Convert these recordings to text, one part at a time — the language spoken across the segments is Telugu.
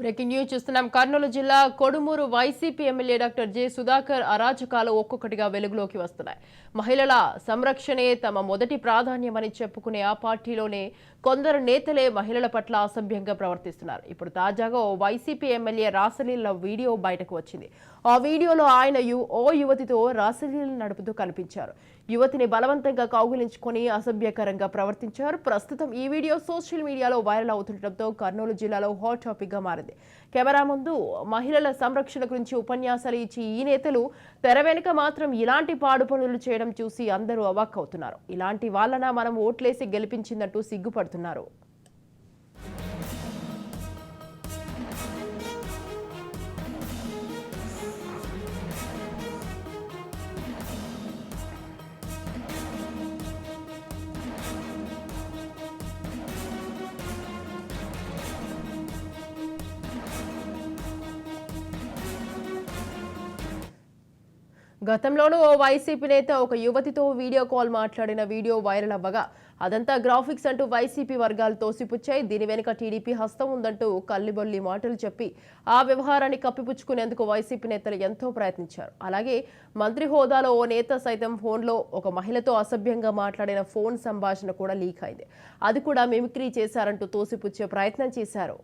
బ్రేకింగ్ న్యూస్ చూస్తున్నాం. కర్నూలు జిల్లా Kodumur YCP MLA doctor J Sudhakar అరాచకాలు ఒక్కొక్కటిగా వెలుగులోకి వస్తున్నాయి. మహిళల సంరక్షణే తమ మొదటి ప్రాధాన్యమని చెప్పుకునే ఆ పార్టీలోనే కొందరు నేతలే మహిళల పట్ల అసభ్యంగా ప్రవర్తిస్తున్నారు. ఇప్పుడు తాజాగా ఓ వైసీపీ ఎమ్మెల్యే రాసలీల వీడియో బయటకు వచ్చింది. ఆ వీడియోలో ఆయన ఓ యువతితో రాసలీలు నడుపుతూ కనిపించారు. యువతిని బలవంతంగా కౌగిలించుకొని అసభ్యకరంగా ప్రవర్తించారు. ప్రస్తుతం ఈ వీడియో సోషల్ మీడియాలో వైరల్ అవుతుండటంతో కర్నూలు జిల్లాలో హాట్ టాపిక్గా మారింది. మాట్లాడింది కెమెరా ముందు మహిళల సంరక్షణ గురించి ఉపన్యాసాలు ఇచ్చి ఈ నేతలు తెర వెనుక మాత్రం ఇలాంటి పాడు పనులు చేయడం చూసి అందరూ అవాక్ అవుతున్నారు ఇలాంటి వాళ్ళన మనం ఓట్లేసి గెలిపించిందంటూ సిగ్గుపడుతున్నారు. గతంలోనూ ఓ వైసీపీ నేత ఒక యువతితో వీడియో కాల్ మాట్లాడిన వీడియో వైరల్ అవ్వగా అదంతా గ్రాఫిక్స్ అంటూ వైసీపీ వర్గాలు తోసిపుచ్చాయి. దీని వెనుక టీడీపీ హస్తం ఉందంటూ కల్లిబొల్లి మాటలు చెప్పి ఆ వ్యవహారాన్ని కప్పిపుచ్చుకునేందుకు వైసీపీ నేతలు ఎంతో ప్రయత్నించారు. అలాగే మంత్రి హోదాలో ఓ నేత సైతం ఫోన్లో ఒక మహిళతో అసభ్యంగా మాట్లాడిన ఫోన్ సంభాషణ కూడా లీక్ అయింది. అది కూడా మిమిక్రీ చేశారంటూ తోసిపుచ్చే ప్రయత్నం చేశారు.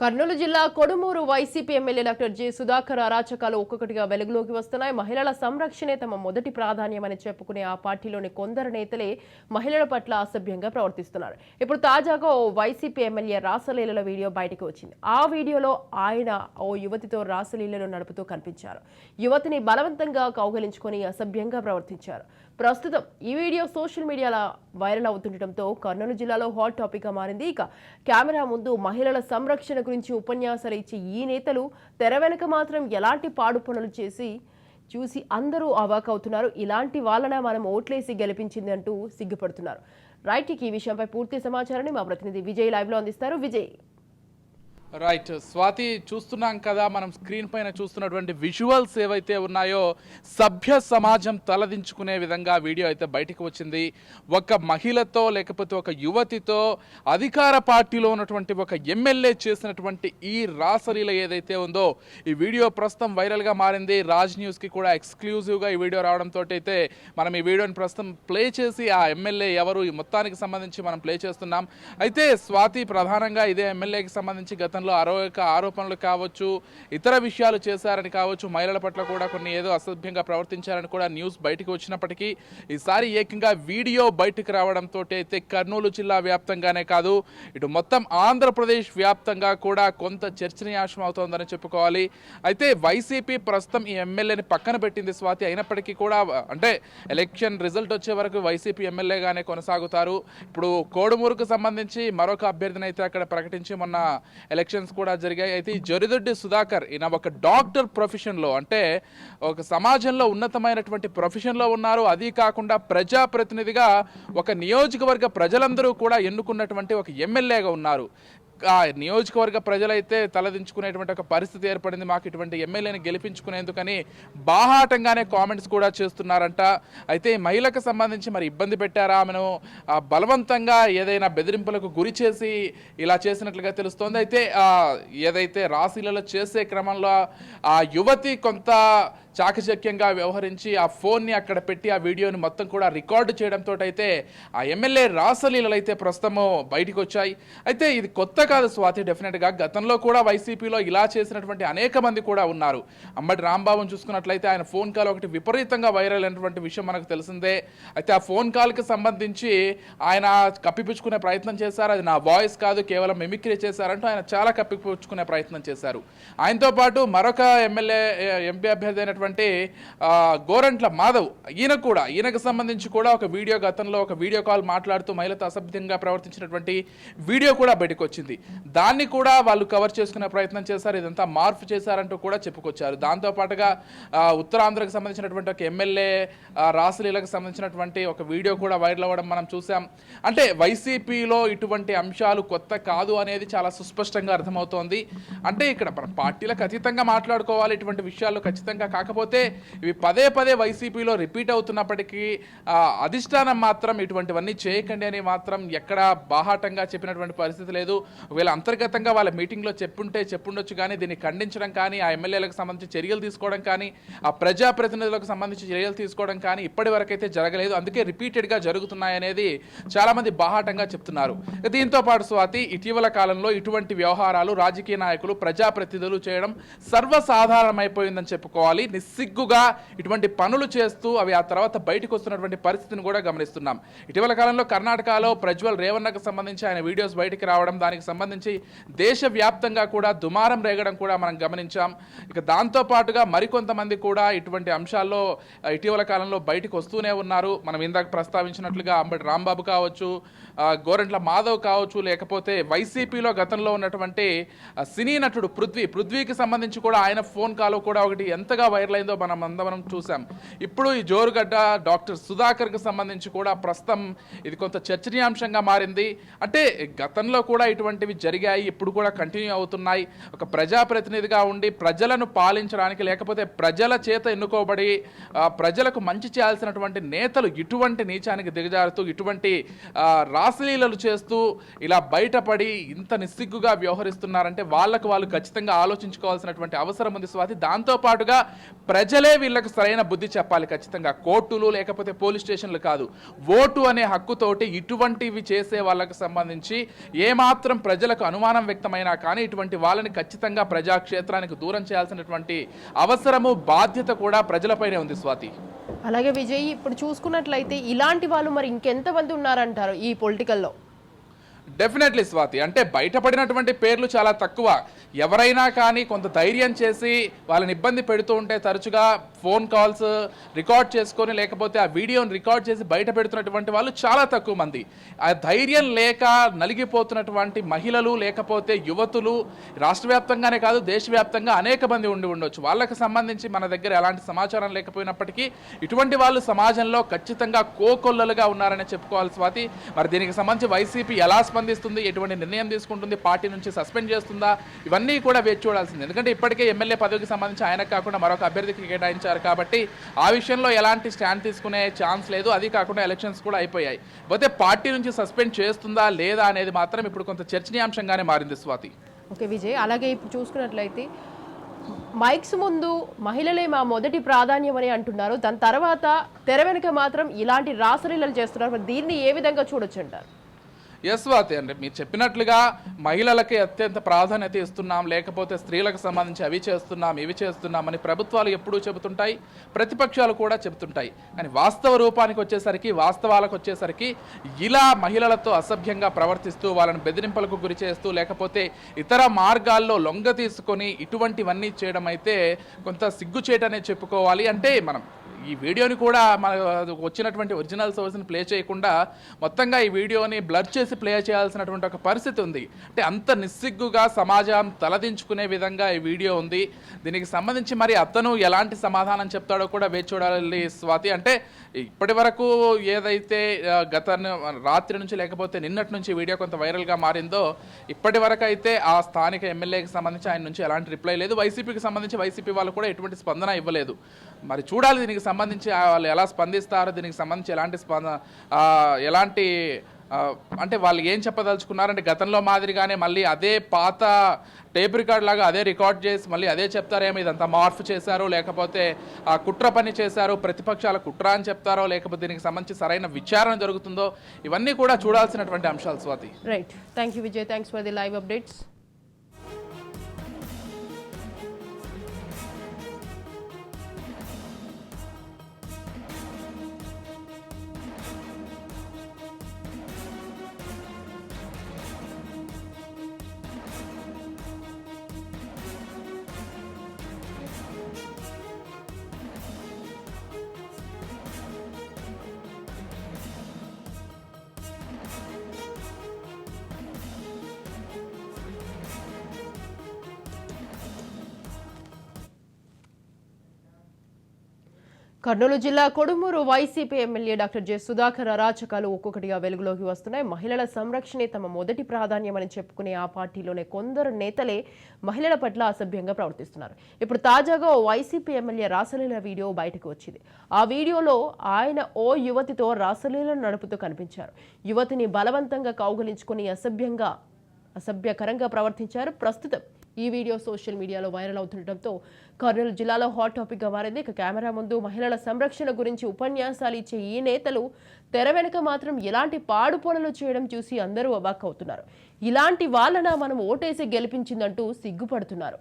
కర్నూలు జిల్లా Kodumur YCP MLA doctor G Sudhakar అరాచకాలు ఒక్కొక్కటిగా వెలుగులోకి వస్తున్నాయి. మహిళల సంరక్షణే తమ మొదటి ప్రాధాన్యమని చెప్పుకునే ఆ పార్టీలోని కొందరు నేతలే మహిళల పట్ల అసభ్యంగా ప్రవర్తిస్తున్నారు. ఇప్పుడు తాజాగా ఓ వైసీపీ ఎమ్మెల్యే రాసలీలల వీడియో బయటకు వచ్చింది. ఆ వీడియోలో ఆయన ఓ యువతితో రాసలీలలు నడుపుతూ కనిపించారు. యువతిని బలవంతంగా కౌగలించుకొని అసభ్యంగా ప్రవర్తించారు. ప్రస్తుతం ఈ వీడియో సోషల్ మీడియాలో వైరల్ అవుతుండటంతో కర్నూలు జిల్లాలో హాట్ టాపిక్గా మారింది. ఇక కెమెరా ముందు మహిళల సంరక్షణ గురించి ఉపన్యాసాలు ఇచ్చే ఈ నేతలు తెర వెనక మాత్రం ఎలాంటి పాడు పనులు చేసి చూసి అందరూ అవాక్ అవుతున్నారు. ఇలాంటి వాళ్ళన మనం ఓట్లేసి గెలిపించింది అంటూ సిగ్గుపడుతున్నారు. రైట్ ఈ విషయంపై పూర్తి సమాచారాన్ని మా ప్రతినిధి విజయ్ లైవ్లో అందిస్తారు. విజయ్. రైట్ స్వాతి చూస్తున్నాం కదా మనం స్క్రీన్ పైన చూస్తున్నటువంటి విజువల్స్ ఏవైతే ఉన్నాయో సభ్య సమాజం తలదించుకునే విధంగా వీడియో అయితే బయటకు వచ్చింది. ఒక మహిళతో లేకపోతే ఒక యువతితో అధికార పార్టీలో ఉన్నటువంటి ఒక ఎమ్మెల్యే చేసినటువంటి ఈ రాసలీల ఏదైతే ఉందో ఈ వీడియో ప్రస్తుతం వైరల్గా మారింది. రాజ్ న్యూస్కి కూడా ఎక్స్క్లూజివ్గా ఈ వీడియో రావడంతో అయితే మనం ఈ వీడియోని ప్రస్తుతం ప్లే చేసి ఆ ఎమ్మెల్యే ఎవరు ఈ మొత్తానికి సంబంధించి మనం ప్లే చేస్తున్నాం. అయితే స్వాతి ప్రధానంగా ఇదే ఎమ్మెల్యేకి సంబంధించి గతంలో ఆరోగ్య ఆరోపణలు కావచ్చు ఇతర విషయాలు చేశారని కావచ్చు మహిళల పట్ల కూడా కొన్ని ఏదో అసభ్యంగా ప్రవర్తించారని కూడా న్యూస్ బయటకు వచ్చినప్పటికీ ఈసారి ఏకంగా వీడియో బయటకు రావడంతో అయితే కర్నూలు జిల్లా వ్యాప్తంగానే కాదు ఇటు మొత్తం ఆంధ్రప్రదేశ్ వ్యాప్తంగా కూడా కొంత చర్చనీయాంశం అవుతోందని చెప్పుకోవాలి. అయితే వైసీపీ ప్రస్తుతం ఈ ఎమ్మెల్యేని పక్కన పెట్టింది స్వాతి అయినప్పటికీ కూడా అంటే ఎలక్షన్ రిజల్ట్ వచ్చే వరకు వైసీపీ ఎమ్మెల్యేగానే కొనసాగుతారు. ఇప్పుడు కోడుమూరుకు సంబంధించి మరొక అభ్యర్థిని అయితే అక్కడ ప్రకటించి మొన్న ఎలక్షన్స్ కూడా జరిగాయి. అయితే ఈ జరిదొడ్డి సుధాకర్ ఈయన ఒక డాక్టర్ ప్రొఫెషన్లో అంటే ఒక సమాజంలో ఉన్నతమైనటువంటి ప్రొఫెషన్లో ఉన్నారు. అది కాకుండా ప్రజాప్రతినిధిగా ఒక నియోజకవర్గ ప్రజలందరూ కూడా ఎన్నుకున్నటువంటి ఒక ఎమ్మెల్యేగా ఉన్నారు. నియోజకవర్గ ప్రజలైతే తలదించుకునేటువంటి ఒక పరిస్థితి ఏర్పడింది. మాకు ఇటువంటి ఎమ్మెల్యేని గెలిపించుకునేందుకని బాహాటంగానే కామెంట్స్ కూడా చేస్తున్నారంట. అయితే మహిళకు సంబంధించి మరి ఇబ్బంది పెట్టారా ఆమెను? బలవంతంగా ఏదైనా బెదిరింపులకు గురి చేసి ఇలా చేసినట్లుగా తెలుస్తోంది. అయితే ఏదైతే రాశీలలో చేసే క్రమంలో ఆ యువతి కొంత చాకచక్యంగా వ్యవహరించి ఆ ఫోన్ని అక్కడ పెట్టి ఆ వీడియోని మొత్తం కూడా రికార్డు చేయడంతో అయితే ఆ ఎమ్మెల్యే రాసలీలలు అయితే ప్రస్తుతము బయటికి వచ్చాయి అయితే ఇది కొత్త కాదు స్వాతి డెఫినెట్గా గతంలో కూడా వైసీపీలో ఇలా చేసినటువంటి అనేక మంది కూడా ఉన్నారు. అంబటి రాంబాబుని చూసుకున్నట్లయితే ఆయన ఫోన్ కాల్ ఒకటి విపరీతంగా వైరల్ అయినటువంటి విషయం మనకు తెలిసిందే. అయితే ఆ ఫోన్ కాల్కి సంబంధించి ఆయన కప్పిపుచ్చుకునే ప్రయత్నం చేశారు. అది నా వాయిస్ కాదు కేవలం మిమిక్రీ చేశారంటూ ఆయన చాలా కప్పిపుచ్చుకునే ప్రయత్నం చేశారు. ఆయనతో పాటు మరొక ఎమ్మెల్యే ఎంపీ అభ్యర్థి అయినటువంటి ఉన్నటువంటి గోరంట్ల మాధవ్. ఈయన కూడా ఈయనకు సంబంధించి కూడా ఒక వీడియో గతంలో ఒక వీడియో కాల్ మాట్లాడుతూ మహిళతో అసభ్యంగా ప్రవర్తించినటువంటి వీడియో కూడా బయటకు వచ్చింది దాన్ని కూడా వాళ్ళు కవర్ చేసుకునే ప్రయత్నం చేశారు ఇదంతా మార్పు చేశారంటూ కూడా చెప్పుకొచ్చారు. దాంతో పాటుగా ఉత్తరాంధ్రకు సంబంధించినటువంటి ఒక ఎమ్మెల్యే రాసలీలకు సంబంధించినటువంటి ఒక వీడియో కూడా వైరల్ అవ్వడం మనం చూసాం అంటే వైసీపీలో ఇటువంటి అంశాలు కొత్త కాదు అనేది చాలా సుస్పష్టంగా అర్థమవుతోంది. అంటే ఇక్కడ మన పార్టీలకు అతీతంగా మాట్లాడుకోవాలి ఇటువంటి విషయాలు ఖచ్చితంగా కాకపోతే కాకపోతే ఇవి పదే పదే వైసీపీలో రిపీట్ అవుతున్నప్పటికీ అధిష్టానం మాత్రం ఇటువంటివన్నీ చేయకండి అని మాత్రం ఎక్కడ బాహాటంగా చెప్పినటువంటి పరిస్థితి లేదు. వీళ్ళ అంతర్గతంగా వాళ్ళ మీటింగ్లో చెప్పుంటే చెప్పుండొచ్చు కానీ దీన్ని ఖండించడం కానీ ఆ ఎమ్మెల్యేలకు సంబంధించి చర్యలు తీసుకోవడం కానీ ఆ ప్రజాప్రతినిధులకు సంబంధించి చర్యలు తీసుకోవడం కానీ ఇప్పటి వరకైతే జరగలేదు. అందుకే రిపీటెడ్గా జరుగుతున్నాయనేది చాలామంది బాహాటంగా చెప్తున్నారు. దీంతో పాటు స్వాతి ఇటీవల కాలంలో ఇటువంటి వ్యవహారాలు రాజకీయ నాయకులు ప్రజాప్రతినిధులు చేయడం సర్వసాధారణమైపోయిందని చెప్పుకోవాలి. నిస్సిగ్గుగా ఇటువంటి పనులు చేస్తూ అవి ఆ తర్వాత బయటకు వస్తున్నటువంటి పరిస్థితిని కూడా గమనిస్తున్నాం. ఇటీవల కాలంలో కర్ణాటకలో ప్రజ్వల్ రేవన్నకు సంబంధించి ఆయన వీడియోస్ బయటికి రావడం దానికి సంబంధించి దేశవ్యాప్తంగా కూడా దుమారం రేగడం కూడా మనం గమనించాం. ఇక దాంతో పాటుగా మరికొంతమంది కూడా ఇటువంటి అంశాల్లో ఇటీవల కాలంలో బయటకు వస్తూనే ఉన్నారు. మనం ఇందాక ప్రస్తావించినట్లుగా అంబటి రాంబాబు కావచ్చు గోరంట్ల మాధవ్ కావచ్చు లేకపోతే వైసీపీలో గతంలో ఉన్నటువంటి సినీ నటుడు పృథ్వీ పృథ్వీకి సంబంధించి కూడా ఆయన ఫోన్ కాల్ కూడా ఒకటి ఎంతగా వైరల్ అయిందో మనం అందరం చూసాం ఇప్పుడు ఈ జోరుగడ్డ డాక్టర్ సుధాకర్కి సంబంధించి కూడా ప్రస్తుతం ఇది కొంత చర్చనీయాంశంగా మారింది. అంటే గతంలో కూడా ఇటువంటివి జరిగాయి ఇప్పుడు కూడా కంటిన్యూ అవుతున్నాయి. ఒక ప్రజాప్రతినిధిగా ఉండి ప్రజలను పాలించడానికి లేకపోతే ప్రజల చేత ఎన్నుకోబడి ప్రజలకు మంచి చేయాల్సినటువంటి నేతలు ఇటువంటి నీచానికి దిగజారుతూ ఇటువంటి రాసలీలలు చేస్తూ ఇలా బయటపడి ఇంత నిస్సిగ్గుగా వ్యవహరిస్తున్నారంటే వాళ్ళకు వాళ్ళు ఖచ్చితంగా ఆలోచించుకోవాల్సినటువంటి అవసరం ఉంది స్వాతి. దాంతో పాటుగా ప్రజలే వీళ్ళకి సరైన బుద్ధి చెప్పాలి ఖచ్చితంగా. కోర్టులు లేకపోతే పోలీస్ స్టేషన్లు కాదు. ఓటు అనే హక్కుతోటి ఇటువంటివి చేసే వాళ్ళకి సంబంధించి ఏమాత్రం ప్రజలకు అనుమానం వ్యక్తమైనా కానీ ఇటువంటి వాళ్ళని ఖచ్చితంగా ప్రజాక్షేత్రానికి దూరం చేయాల్సినటువంటి అవసరము బాధ్యత కూడా ప్రజలపైనే ఉంది స్వాతి. అలాగే విజయ్ ఇప్పుడు చూసుకున్నట్లయితే ఇలాంటి వాళ్ళు మరి ఇంకెంతమంది ఉన్నారంటారు ఈ పొలిటికల్లో? డెఫినెట్లీ స్వాతి అంటే బయటపడినటువంటి పేర్లు చాలా తక్కువ. ఎవరైనా కానీ కొంత ధైర్యం చేసి వాళ్ళని ఇబ్బంది పెడుతూ ఉంటే తరచుగా ఫోన్ కాల్స్ రికార్డ్ చేసుకొని లేకపోతే ఆ వీడియోని రికార్డ్ చేసి బయట పెడుతున్నటువంటి వాళ్ళు చాలా తక్కువ మంది. ఆ ధైర్యం లేక నలిగిపోతున్నటువంటి మహిళలు లేకపోతే యువతులు రాష్ట్ర వ్యాప్తంగానే కాదు దేశవ్యాప్తంగా అనేక మంది ఉండి ఉండొచ్చు. వాళ్ళకి సంబంధించి మన దగ్గర ఎలాంటి సమాచారం లేకపోయినప్పటికీ ఇటువంటి వాళ్ళు సమాజంలో ఖచ్చితంగా కోకొల్లలుగా ఉన్నారని చెప్పుకోవాలి స్వాతి మరి దీనికి సంబంధించి వైసీపీ ఎలా స్పందిస్తుంది ఎటువంటి నిర్ణయం తీసుకుంటుంది పార్టీ నుంచి సస్పెండ్ చేస్తుందా ఇవన్నీ కూడా వేచి చూడాల్సింది. ఎందుకంటే ఇప్పటికే ఎమ్మెల్యే పదవికి సంబంధించి ఆయనకు కాకుండా మరొక అభ్యర్థికి కేటాయించారు కాబట్టి ఆ విషయంలో ఎలాంటి స్టాండ్ తీసుకునే ఛాన్స్ లేదు. అది కాకుండా ఎలక్షన్స్ కూడా అయిపోయాయి. పోతే పార్టీ నుంచి సస్పెండ్ చేస్తుందా లేదా అనేది మాత్రం ఇప్పుడు కొంత చర్చనీయాంశంగానే మారింది స్వాతి. ఓకే విజయ్. అలాగే ఇప్పుడు చూసుకున్నట్లయితే మైక్స్ ముందు మహిళలే మా మొదటి ప్రాధాన్యం అని అంటున్నారు. దాని తర్వాత తెర వెనుక మాత్రం ఇలాంటి రాసలీలలు చేస్తున్నారు. దీన్ని ఏ విధంగా చూడొచ్చు అంటారు? ఎస్ స్వాతి అండి మీరు చెప్పినట్లుగా మహిళలకి అత్యంత ప్రాధాన్యత ఇస్తున్నాం లేకపోతే స్త్రీలకు సంబంధించి అవి చేస్తున్నాం ఇవి చేస్తున్నాం అని ప్రభుత్వాలు ఎప్పుడూ చెబుతుంటాయి ప్రతిపక్షాలు కూడా చెబుతుంటాయి. కానీ వాస్తవ రూపానికి వచ్చేసరికి వాస్తవాలకు వచ్చేసరికి ఇలా మహిళలతో అసభ్యంగా ప్రవర్తిస్తూ వాళ్ళని బెదిరింపులకు గురి చేస్తూ లేకపోతే ఇతర మార్గాల్లో లొంగ తీసుకొని ఇటువంటివన్నీ చేయడం అయితే కొంత సిగ్గుచేటనే చెప్పుకోవాలి. అంటే మనం ఈ వీడియోని కూడా మన వచ్చినటువంటి ఒరిజినల్ సోర్స్ని ప్లే చేయకుండా మొత్తంగా ఈ వీడియోని బ్లర్ చేసి ప్లే చేయాల్సినటువంటి ఒక పరిస్థితి ఉంది. అంటే అంత నిస్సిగ్గుగా సమాజం తలదించుకునే విధంగా ఈ వీడియో ఉంది. దీనికి సంబంధించి మరి అతను ఎలాంటి సమాధానం చెప్తాడో కూడా వేచి చూడాలి స్వాతి. అంటే ఇప్పటి వరకు ఏదైతే గత రాత్రి నుంచి లేకపోతే నిన్నటి నుంచి వీడియో కొంత వైరల్గా మారిందో ఇప్పటి వరకు అయితే ఆ స్థానిక ఎమ్మెల్యేకి సంబంధించి ఆయన నుంచి ఎలాంటి రిప్లై లేదు. వైసీపీకి సంబంధించి వైసీపీ వాళ్ళు కూడా ఎటువంటి స్పందన ఇవ్వలేదు. మరి చూడాలి దీనికి సంబంధించి వాళ్ళు ఎలా స్పందిస్తారో దీనికి సంబంధించి ఎలాంటి స్పంద ఎలాంటి అంటే వాళ్ళు ఏం చెప్పదలుచుకున్నారంటే గతంలో మాదిరిగానే మళ్ళీ అదే పాత టేప్ రికార్డ్ లాగా అదే రికార్డ్ చేసి మళ్ళీ అదే చెప్తారేమో ఇదంతా మార్ఫ్ చేశారు లేకపోతే ఆ కుట్ర పని చేశారు ప్రతిపక్షాల కుట్ర అని చెప్తారో లేకపోతే దీనికి సంబంధించి సరైన విచారణ జరుగుతుందో ఇవన్నీ కూడా చూడాల్సినటువంటి అంశాలు Swathi. Right thank you Vijay thanks for the live updates Kurnool జిల్లా Kodumur YCP MLA doctor J Sudhakar అరాచకాలు ఒక్కొక్కటిగా వెలుగులోకి వస్తున్నాయి. మహిళల సంరక్షణే తమ మొదటి ప్రాధాన్యమని చెప్పుకునే ఆ పార్టీలోనే కొందరు నేతలే మహిళల పట్ల అసభ్యంగా ప్రవర్తిస్తున్నారు. ఇప్పుడు తాజాగా ఓ వైసీపీ ఎమ్మెల్యే రాసలీల వీడియో బయటకు వచ్చింది. ఆ వీడియోలో ఆయన ఓ యువతితో రాసలీలను నడుపుతూ కనిపించారు. యువతిని బలవంతంగా కౌగలించుకుని అసభ్యంగా అసభ్యకరంగా ప్రవర్తించారు. ప్రస్తుతం ఈ వీడియో సోషల్ మీడియాలో వైరల్ అవుతుండటంతో కర్నూలు జిల్లాలో హాట్ టాపిక్గా మారింది. ఇక కెమెరా ముందు మహిళల సంరక్షణ గురించి ఉపన్యాసాలు ఇచ్చే ఈ నేతలు తెర వెనుక మాత్రం ఎలాంటి పాడు పనులు చేయడం చూసి అందరూ అవాక్ అవుతున్నారు ఇలాంటి వాళ్ళన మనం ఓటేసి గెలిపించిందంటూ సిగ్గుపడుతున్నారు.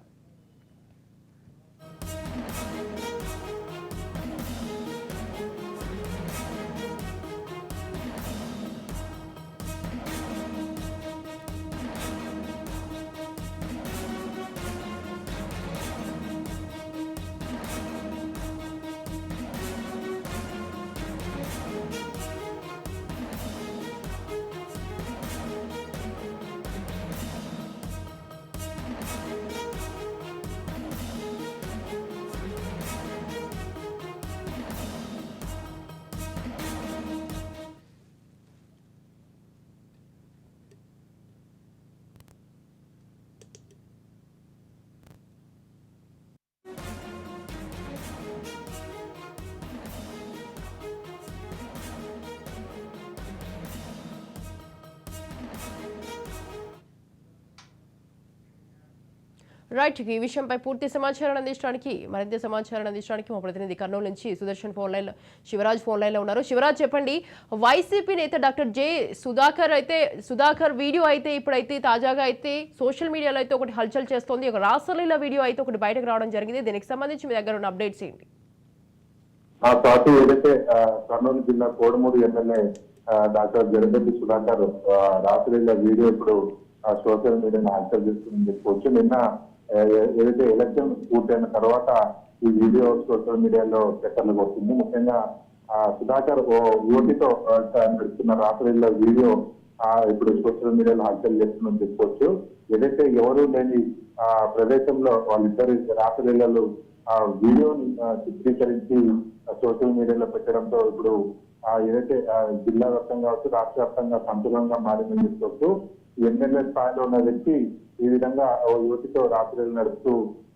రైట్ ఈ విషయంపై పూర్తి సమాచారాన్ని అందించడానికి మరింత సమాచారాన్ని అందించడానికి మా ప్రతినిధి కర్నూలు నుంచి Sudarshan phone line Sivaraj phone లైన్లో ఉన్నారు. శివరాజ్ చెప్పండి వైసీపీ నేత డాక్టర్ జే సుధాకర్ అయితే సుధాకర్ వీడియో అయితే ఇప్పుడైతే తాజాగా అయితే సోషల్ మీడియాలో అయితే ఒకటి హల్చల్ చేస్తోంది. ఒక రాసలీల వీడియో అయితే ఒకటి బయటకు రావడం జరిగింది. దీనికి సంబంధించి మీ దగ్గర ఉన్న అప్డేట్స్ ఏంటి? ఆ పార్టీ ఏదైతే కర్నూలు జిల్లా కోడమూరు ఎమ్మెల్యే డాక్టర్ జగదెడ్డి సుధాకర్ రాత్రి వీడియో ఇప్పుడు సోషల్ మీడియాను హల్చల్ చేస్తుందని చెప్పుకోవచ్చు నిన్న ఏదైతే ఎలక్షన్ పూర్తయిన తర్వాత ఈ వీడియో సోషల్ మీడియాలో పెట్టాలకు వస్తుంది ముఖ్యంగా ఆ, సుధాకర్ ఓ యువతితో నడుస్తున్న రాత్రిలో వీడియో ఆ, ఇప్పుడు సోషల్ మీడియాలో హల్చల్ చేస్తుందని చెప్పుకోవచ్చు ఏదైతే ఎవరు లేని ఆ ప్రదేశంలో వాళ్ళిద్దరు రాత్రిలలో ఆ వీడియోని చిత్రీకరించి సోషల్ మీడియాలో పెట్టడంతో ఇప్పుడు ఆ, ఏదైతే జిల్లా వ్యాప్తంగా కావచ్చు రాష్ట్ర వ్యాప్తంగా సంతులంగా మారిందని చెప్పుకోవచ్చు ఎమ్మెల్యే స్థాయిలో ఉన్న వ్యక్తి ఈ విధంగా ఓ యువతితో రాత్రులు నడుపుతూ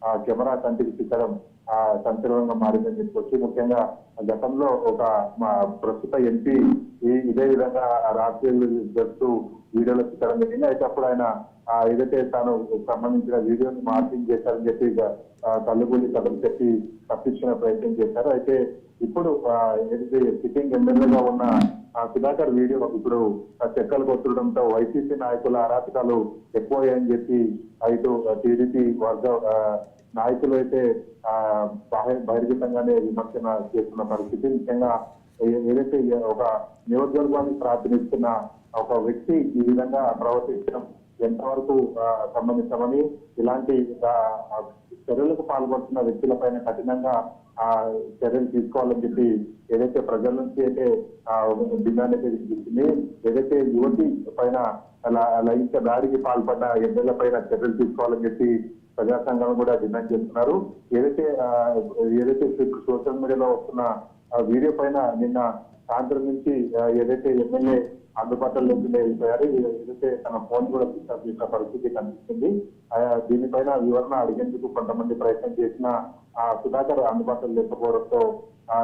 ఆ కెమెరా కంటికి చిక్కడం ఆ సంచలనంగా మారిందని చెప్పొచ్చు ముఖ్యంగా గతంలో ఒక మా ప్రస్తుత ఎంపీ ఈ ఇదే విధంగా రాత్రులు జరుపుతూ వీడియోలో చిక్కడం జరిగింది. అయితే అప్పుడు ఆయన ఆ ఏదైతే తాను సంబంధించిన వీడియోని మార్పింగ్ చేశారని చెప్పి ఇక కథలు చెప్పి తప్పించుకునే ప్రయత్నం చేశారు. అయితే ఇప్పుడు ఏదైతే సిట్టింగ్ ఎమ్మెల్యేగా ఉన్న ఆ సుధాకర్ వీడియో ఇప్పుడు చెక్కలు కొట్టడంతో వైసీపీ నాయకుల అరాచకాలు ఎక్కువయ్యాయని చెప్పి ఆ, ఇటు టీడీపీ వర్గ నాయకులు అయితే ఆ బహిర్గతంగానే విమర్శన చేస్తున్న పరిస్థితి. ముఖ్యంగా ఏదైతే ఒక నియోజకవర్గానికి ప్రార్థనిస్తున్న ఒక వ్యక్తి ఈ విధంగా ప్రవర్తించడం ఎంతవరకు సంబంధించామని ఇలాంటి చర్యలకు పాల్పడుతున్న వ్యక్తులపైన కఠినంగా ఆ చర్యలు తీసుకోవాలని చెప్పి ఏదైతే ప్రజల నుంచి అయితే డిమాండ్ అయితే వినిపిస్తుంది ఏదైతే యువతి పైన అలా లైంగిక దాడికి పాల్పడ్డ ఎమ్మెల్యే పైన చర్యలు తీసుకోవాలని చెప్పి ప్రజా సంఘం కూడా డిమాండ్ చేస్తున్నారు. ఏదైతే ఏదైతే సోషల్ మీడియాలో వస్తున్న ఆ వీడియో పైన నిన్న సాయంత్రం నుంచి ఏదైతే ఎమ్మెల్యే అందుబాటులో లేకుండా వెళ్ళిపోయారు ఏదైతే తన ఫోన్ కూడా స్విచ్ చేసిన పరిస్థితి కనిపిస్తుంది. దీనిపైన వివరణ అడిగేందుకు కొంతమంది ప్రయత్నం చేసినా ఆ సుధాకర్ అందుబాటులో లేకపోవడంతో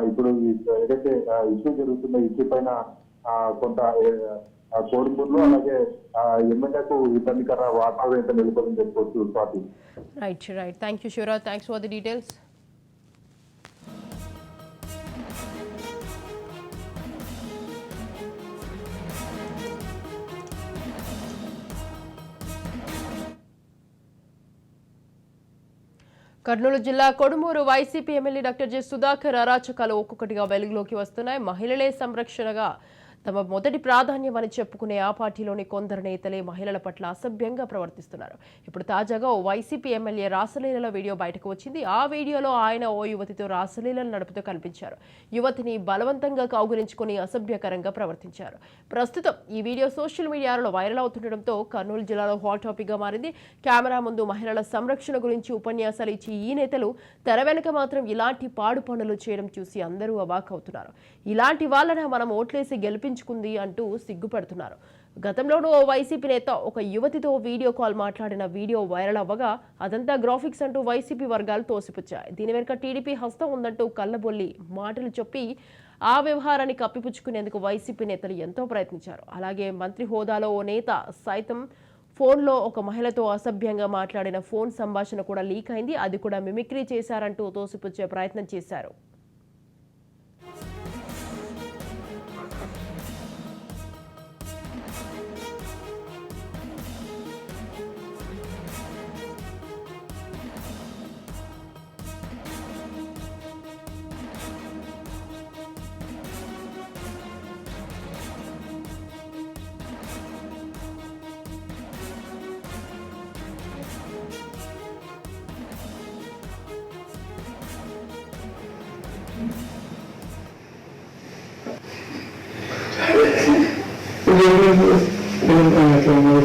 ఇప్పుడు ఏదైతే ఇష్యూ జరుగుతుందో ఇష్యూ పైన కొంత ఆ, కోడుమూరులో అలాగే ఎమ్మెల్యేకు ఇబ్బందికర వాతావరణం అయితే నెలకొందని చెప్పుకోవచ్చు Swathi. Right right thank you Sivaraj thanks for the details Kurnool జిల్లా Kodumur YCP MLA doctor J Sudhakar అరాచకాలు ఒక్కొక్కటిగా వెలుగులోకి వస్తున్నాయి. మహిళలే సంరక్షణగా తమ మొదటి ప్రాధాన్యం అని చెప్పుకునే ఆ పార్టీలోని కొందరు నేతలే మహిళల పట్ల అసభ్యంగా ప్రవర్తిస్తున్నారు. ఇప్పుడు తాజాగా ఓ వైసీపీ ఎమ్మెల్యే రాసలీలలో వీడియో బయటకు వచ్చింది. ఆ వీడియోలో ఆయన ఓ యువతితో రాసలీలలు నడుపుతూ కనిపించారు. యువతిని బలవంతంగా కౌగులించుకుని అసభ్యకరంగా ప్రవర్తించారు. ప్రస్తుతం ఈ వీడియో సోషల్ మీడియాలో వైరల్ అవుతుండటంతో కర్నూలు జిల్లాలో హాట్ టాపిక్గా మారింది. కెమెరా ముందు మహిళల సంరక్షణ గురించి ఉపన్యాసాలు ఇచ్చి ఈ నేతలు తెర వెనుక మాత్రం ఇలాంటి పాడు పనులు చేయడం చూసి అందరూ అవాక్ అవుతున్నారు. ఇలాంటి వాళ్ళన మనం ఓట్లేసి గెలిపించుకుంది అంటూ సిగ్గుపడుతున్నారు. గతంలోనూ ఓ వైసీపీ నేత ఒక యువతితో వీడియో కాల్ మాట్లాడిన వీడియో వైరల్ అవ్వగా అదంతా గ్రాఫిక్స్ అంటూ వైసీపీ వర్గాలు తోసిపుచ్చాయి. దీని వెనుక టీడీపీ హస్తం ఉందంటూ కళ్ళబొల్లి మాటలు చెప్పి ఆ వ్యవహారాన్ని కప్పిపుచ్చుకునేందుకు వైసీపీ నేతలు ఎంతో ప్రయత్నించారు. అలాగే మంత్రి హోదాలో ఓ నేత సైతం ఫోన్లో ఒక మహిళతో అసభ్యంగా మాట్లాడిన ఫోన్ సంభాషణ కూడా లీక్ అయింది. అది కూడా మిమిక్రీ చేశారంటూ తోసిపుచ్చే ప్రయత్నం చేశారు. Dios, Dios, Dios,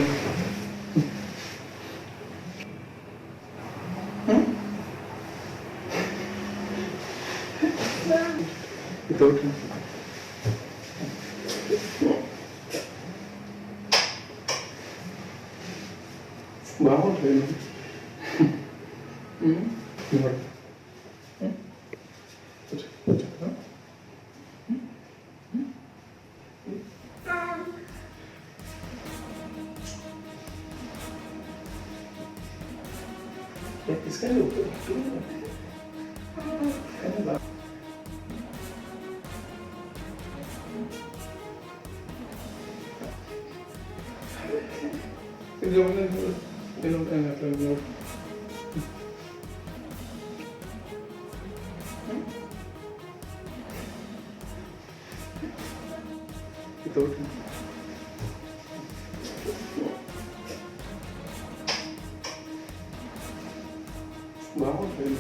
Wow, baby.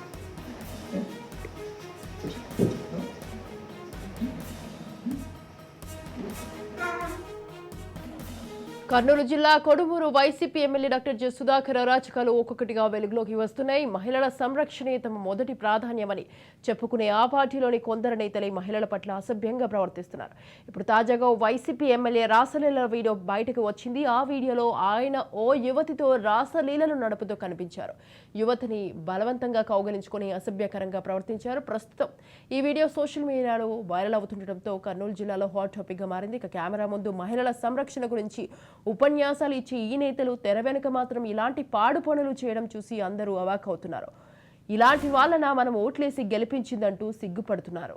Kurnool జిల్లా Kodumur YCP MLA doctor J Sudhakar అరాచకాలు ఒక్కొక్కటిగా వెలుగులోకి వస్తున్నాయి. మహిళల సంరక్షణే తమ మొదటి ప్రాధాన్యమని చెప్పుకునే ఆ పార్టీలోని కొందరు నేతలే మహిళల పట్ల అసభ్యంగా ప్రవర్తిస్తున్నారు. ఇప్పుడు తాజాగా వైసీపీ ఎమ్మెల్యే రాసలీల వీడియో బయటకు వచ్చింది. ఆ వీడియోలో ఆయన ఓ యువతితో రాసలీలలు నడుపుతూ కనిపించారు. యువతిని బలవంతంగా కౌగలించుకుని అసభ్యకరంగా ప్రవర్తించారు. ప్రస్తుతం ఈ వీడియో సోషల్ మీడియాలో వైరల్ అవుతుండటంతో కర్నూలు జిల్లాలో హాట్ టాపిక్గా మారింది. ఇక కెమెరా ముందు మహిళల సంరక్షణ గురించి ఉపన్యాసాలు ఇచ్చే ఈ నేతలు తెర వెనుక మాత్రం ఇలాంటి పాడు పనులు చేయడం చూసి అందరూ అవాకవుతున్నారు ఇలాంటి వాళ్ళన మనం ఓట్లేసి గెలిపించిందంటూ సిగ్గుపడుతున్నారు.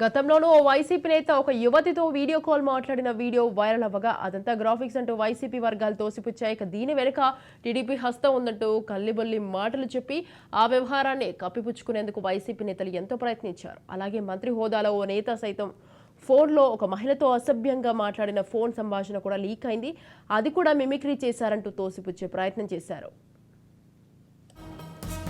గతంలోనూ ఓ వైసీపీ నేత ఒక యువతితో వీడియో కాల్ మాట్లాడిన వీడియో వైరల్ అవ్వగా అదంతా గ్రాఫిక్స్ అంటూ వైసీపీ వర్గాలు తోసిపుచ్చాయి. ఇక దీని వెనుక టీడీపీ హస్తం ఉందంటూ కల్లిబొల్లి మాటలు చెప్పి ఆ వ్యవహారాన్ని కప్పిపుచ్చుకునేందుకు వైసీపీ నేతలు ఎంతో ప్రయత్నించారు. అలాగే మంత్రి హోదాలో ఓ నేత సైతం ఫోన్లో ఒక మహిళతో అసభ్యంగా మాట్లాడిన ఫోన్ సంభాషణ కూడా లీక్ అయింది. అది కూడా మిమిక్రీ చేశారంటూ తోసిపుచ్చే ప్రయత్నం చేశారు.